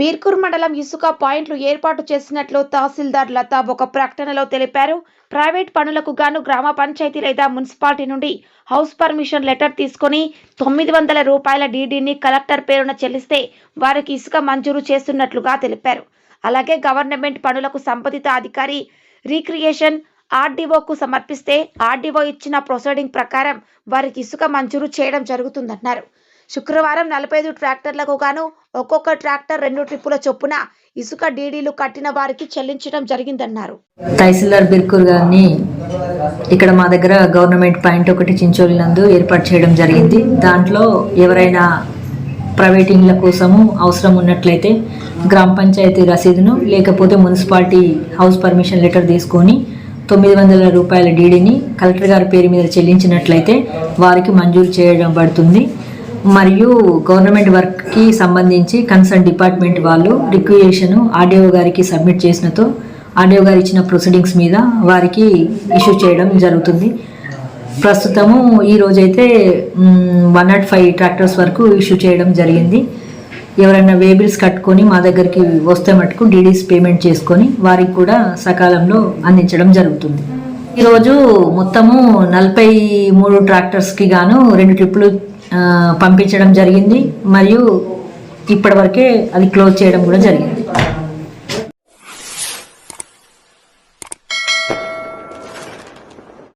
బీర్కూర్ మండలం ఇసుక పాయింట్లు ఏర్పాటు చేసినట్లు తహసీల్దార్ లతా ఒక ప్రకటనలో తెలిపారు. ప్రైవేట్ పనులకు గాను గ్రామ పంచాయతీ లేదా మున్సిపాలిటీ నుండి హౌస్ పర్మిషన్ లెటర్ తీసుకొని తొమ్మిది వందల రూపాయల డీడీని కలెక్టర్ పేరున చెల్లిస్తే వారికి ఇసుక మంజూరు చేస్తున్నట్లుగా తెలిపారు. అలాగే గవర్నమెంట్ పనులకు సంబంధిత అధికారి రీక్రియేషన్ ఆర్డీఓకు సమర్పిస్తే ఆర్డీఓ ఇచ్చిన ప్రొసీడింగ్ ప్రకారం వారికి ఇసుక మంజూరు చేయడం జరుగుతుందన్నారు. శుక్రవారం నలభై ఐదు ట్రాక్టర్లకు గాను ఒక్కొక్క ట్రాక్టర్ రెండు ట్రిప్పుల చొప్పున ఇసుక డీడీలు కట్టిన వారికి చెల్లించడం జరిగిందన్నారు. తహసీల్దార్ బిర్కూర్ గారిని ఇక్కడ మా దగ్గర గవర్నమెంట్ పాయింట్ ఒకటి చించోలి నందు ఏర్పాటు చేయడం జరిగింది. దాంట్లో ఎవరైనా ప్రైవేట్ ఇండ్ల కోసము అవసరం ఉన్నట్లయితే గ్రామ పంచాయతీ రసీదును లేకపోతే మున్సిపాలిటీ హౌస్ పర్మిషన్ లెటర్ తీసుకొని తొమ్మిది వందల రూపాయల డీడీని కలెక్టర్ గారి పేరు మీద చెల్లించినట్లయితే వారికి మంజూరు చేయడం పడుతుంది మరియు గవర్నమెంట్ వర్క్కి సంబంధించి కన్సర్న్ డిపార్ట్మెంట్ వాళ్ళు రిక్వియేషన్ ఆర్డీఓ గారికి సబ్మిట్ చేసినతో ఆర్డీఓ గారు ఇచ్చిన ప్రొసీడింగ్స్ మీద వారికి ఇష్యూ చేయడం జరుగుతుంది. ప్రస్తుతము ఈ రోజైతే వన్ నాట్ ఫైవ్ ట్రాక్టర్స్ వరకు ఇష్యూ చేయడం జరిగింది. ఎవరైనా వేబిల్స్ కట్టుకొని మా దగ్గరికి వస్తే మటుకు డీడీస్ పేమెంట్ చేసుకొని వారికి కూడా సకాలంలో అందించడం జరుగుతుంది. ఈరోజు మొత్తము నలభై మూడు ట్రాక్టర్స్కి గాను రెండు ట్రిప్పులు పంపించడం జరిగింది. మరియు ఇప్పటివరకే అది క్లోజ్ చేయడం కూడా జరిగింది.